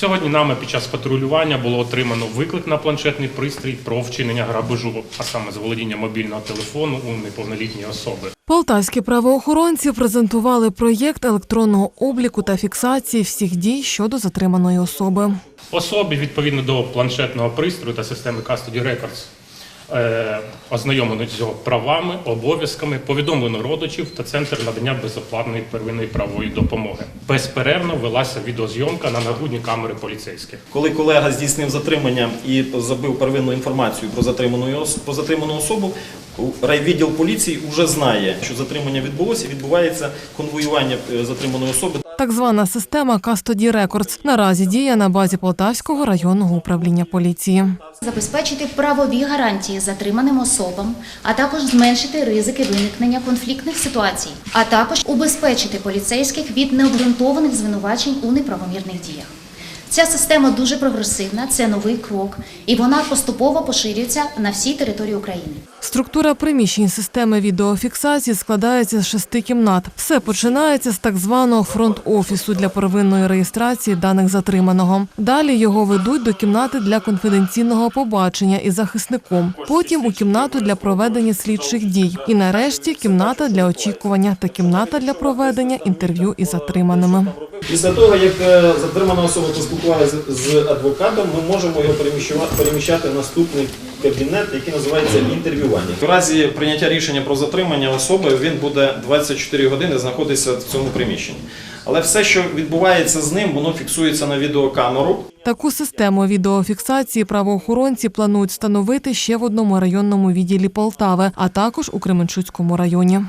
Сьогодні нами під час патрулювання було отримано виклик на планшетний пристрій про вчинення грабежу, а саме заволодіння мобільного телефону у неповнолітній особи. Полтавські правоохоронці презентували проєкт електронного обліку та фіксації всіх дій щодо затриманої особи. Особі відповідно до планшетного пристрою та системи Custody Records ознайомлено з його правами, обов'язками, повідомлено родичів та центр надання безоплатної первинної правової допомоги. Безперервно велася відеозйомка на нагрудні камери поліцейських. Коли колега здійснив затримання і забив первинну інформацію про затриману, про затриману особу, райвідділ поліції вже знає, що затримання відбулося, відбувається конвоювання е, затриманої особи. Так звана система Custody Records наразі діє на базі Полтавського районного управління поліції. Забезпечити правові гарантії затриманим особам, а також зменшити ризики виникнення конфліктних ситуацій, а також убезпечити поліцейських від необґрунтованих звинувачень у неправомірних діях. Ця система дуже прогресивна, це новий крок, і вона поступово поширюється на всій території України. Структура приміщень системи відеофіксації складається з шести кімнат. Все починається з так званого фронт-офісу для первинної реєстрації даних затриманого. Далі його ведуть до кімнати для конфіденційного побачення із захисником. Потім у кімнату для проведення слідчих дій. І нарешті кімната для очікування та кімната для проведення інтерв'ю із затриманими. Після того, як е, затримана особа поспілкувалася з- адвокатом, ми можемо його переміщувати- переміщати в наступний кабінет, який називається інтерв'ювання. В разі прийняття рішення про затримання особи він буде 24 години знаходитися в цьому приміщенні. Але все, що відбувається з ним, воно фіксується на відеокамеру. Таку систему відеофіксації правоохоронці планують встановити ще в одному районному відділі Полтави, а також у Кременчуцькому районі.